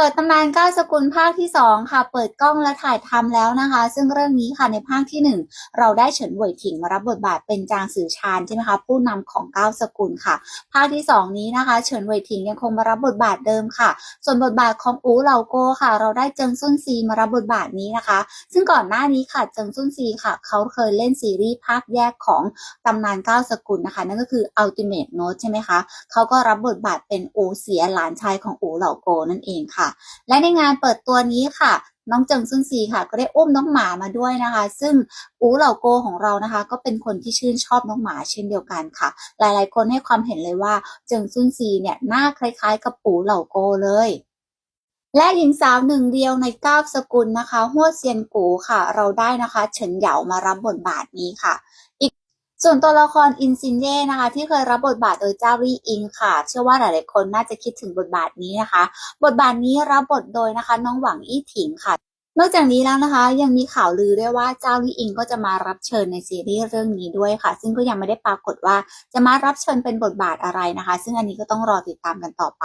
เปิดตำนานเก้าสกุลภาคที่สองค่ะ เปิดกล้องและถ่ายทำแล้วนะคะ ซึ่งเรื่องนี้ค่ะในภาคที่หนึ่งเราได้เฉินเหวยถิงมารับบทบาทเป็นจางสื่อชานใช่ไหมคะผู้นำของเก้าสกุลค่ะ ภาคที่สองนี้นะคะ เฉินเหวยถิงยังคงมารับบทบาทเดิมค่ะ ส่วนบทบาทของอูเหล่าโกค่ะ เราได้เจิงซุนซีมารับบทบาทนี้นะคะ ซึ่งก่อนหน้านี้ค่ะเจิงซุนซีค่ะ เขาเคยเล่นซีรีส์ภาคแยกของตำนานเก้าสกุลนะคะนั่นก็คือ Ultimate Note ใช่ไหมคะเขาก็รับบทบาทเป็นอูเสียหลานชายของอูเหล่าโกนั่นเองค่ะและในงานเปิดตัวนี้ค่ะ น้องเจิงซุนซีค่ะ ก็ได้อุ้มน้องหมามาด้วยนะคะ ซึ่งอูเหล่าโกของเรานะคะ ก็เป็นคนที่ชื่นชอบน้องหมาเช่นเดียวกันค่ะ หลายๆ คนให้ความเห็นเลยว่าเจิงซุนซีเนี่ยหน้าคล้ายๆ กับอูเหล่าโกเลยและหญิงสาวหนึ่งเดียวในเก้าสกุลนะคะหัวเซียนกูค่ะ เราได้นะคะเฉินเหยามารับบทบาทนี้ค่ะ อีก ส่วนตัวละครอินซินเย่นะคะ ที่เคยรับบทบาทโดยเจ้ารี่อิงค่ะ เชื่อว่าหลายๆคนน่าจะคิดถึงบทบาทนี้นะคะ บทบาทนี้รับบทโดยนะคะ น้องหวังอี้ถิงค่ะนอกจากนี้แล้วนะคะ ยังมีข่าวลือด้วยว่าเจ้าลี่อิงก็จะมารับเชิญในซีรีส์เรื่องนี้ด้วยค่ะ ซึ่งก็ยังไม่ได้ปรากฏว่าจะมารับเชิญเป็นบทบาทอะไรนะคะ ซึ่งอันนี้ก็ต้องรอติดตามกันต่อไป